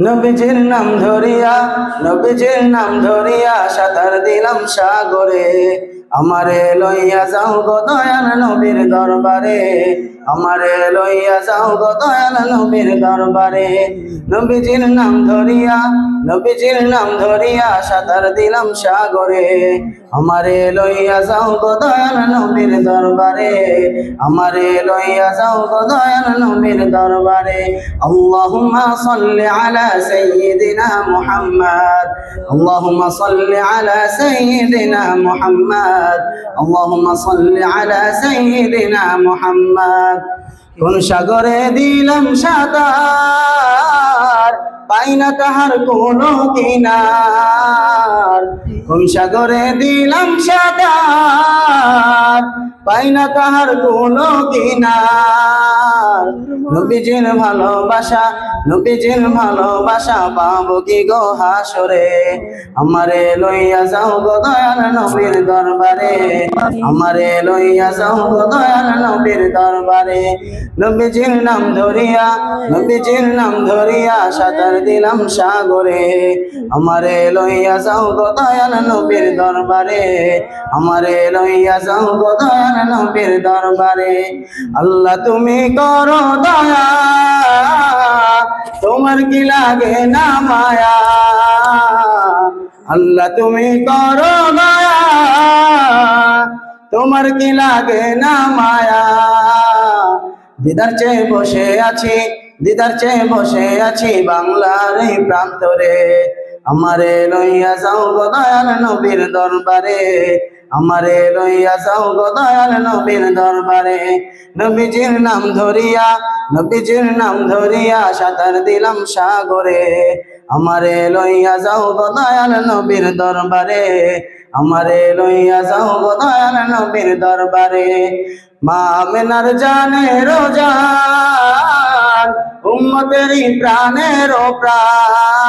নবীজির নাম ধরিয়া নবীজির নাম ধরিয়া সাঁতার দিলাম সাগরে আমারে লইয়া যাও গো দয়াল নবীর দরবারে। আমারে লইয়া যাও গো দয়াল নবীর দরবারে। নবীজির নাম ধরিয়া, নবীজির নাম ধরিয়া সাঁতার দিলাম সাগরে। আমারে লইয়া যাও গো দয়াল নবীর দরবারে। আমারে লইয়া যাও গো দয়াল নবীর দরবারে। আল্লাহুম্মা সাল্লি আলা সাইয়্যিদিনা মুহাম্মদ। আল্লাহুম্মা সাল্লি আলা সাইয়্যিদিনা মুহাম্মদ। আল্লাহুম্মা সাল্লি আলা সাইয়্যিদিনা মুহাম্মদ। কোন সাগরে দিলাম সাঁতার পাই না তাহার কোন কিনার। কোন সাগরে দিলাম সাঁতার পাই না তাহার কোন কিনার। নবীজির ভালোবাসা নবীজির ভালোবাসা পাবো কি গো হাসরে? আমারে লইয়া যাও গো দয়াল নবীর দরবারে। আমারে লইয়া যাও গো দয়াল নবীর দরবারে। নবীজির নাম ধরিয়া, নবীজির নাম ধরিয়া সাঁতার দিলাম সাগরে। আমারে লইয়া যাও গো দয়াল নবীর দরবারে। আমারে লইয়া যাও গো দয়াল নবীর দরবারে। আল্লাহ তুমি করো দয়া। তোমার কি লাগে না মায়া? আল্লাহ, তুমি করো মায়া। তোমার কি লাগে না মায়া? দিদার চেয়ে বসে আছি, দিদার চেয়ে বসে আছি বাংলার এই প্রান্তরে। আমারে লইয়া যাও দয়াল নবীর দরবারে। আমারে লইয়া যাও গো দয়াল নবীর দরবারে। নবীজির নাম ধরিয়া, নবীজির নাম ধরিয়া সাঁতার দিলাম সাগরে। আমারে লইয়া যাও গো দয়াল নবীর দরবারে। আমারে লইয়া যাও গো দয়াল নবীর দরবারে। মা মেনার জানে রোজান উম্মতেরই প্রাণের প্রাণ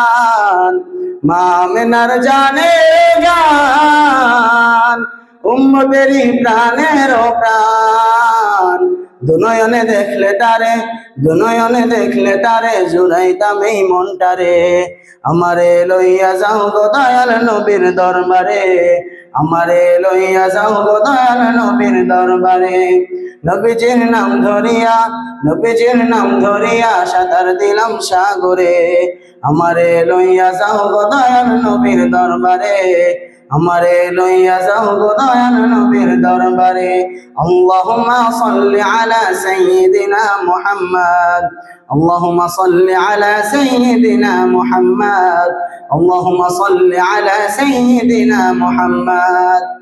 মা মেনার জানে গান, উম্মতেরই প্রাণের প্রাণ। দুনয়নে দেখলে তারে, দুনয়নে দেখলে তারে জুড়াইতাম এই মনটারে। আমারে লইয়া যাও গো দয়াল নবীর দরবারে। আমারে লইয়া যাও দয়াল নবীর দরবারে। নবীজির নাম ধরিয়া, নবীজির নাম ধরিয়া সাঁতার দিলাম সাগরে। আমারে লইয়া যাও দয়াল নবীর দরবারে। আমারে লইয়া যাও দয়াল নবীর দরবারে। আল্লাহুম্মা সাল্লি আলা সাইয়্যিদিনা মুহাম্মদ। আল্লাহুম্মা সাল্লি আলা সাইয়্যিদিনা মুহাম্মদ। আল্লাহুম্মা সাল্লি আলা সাইয়্যিদিনা মুহাম্মদ।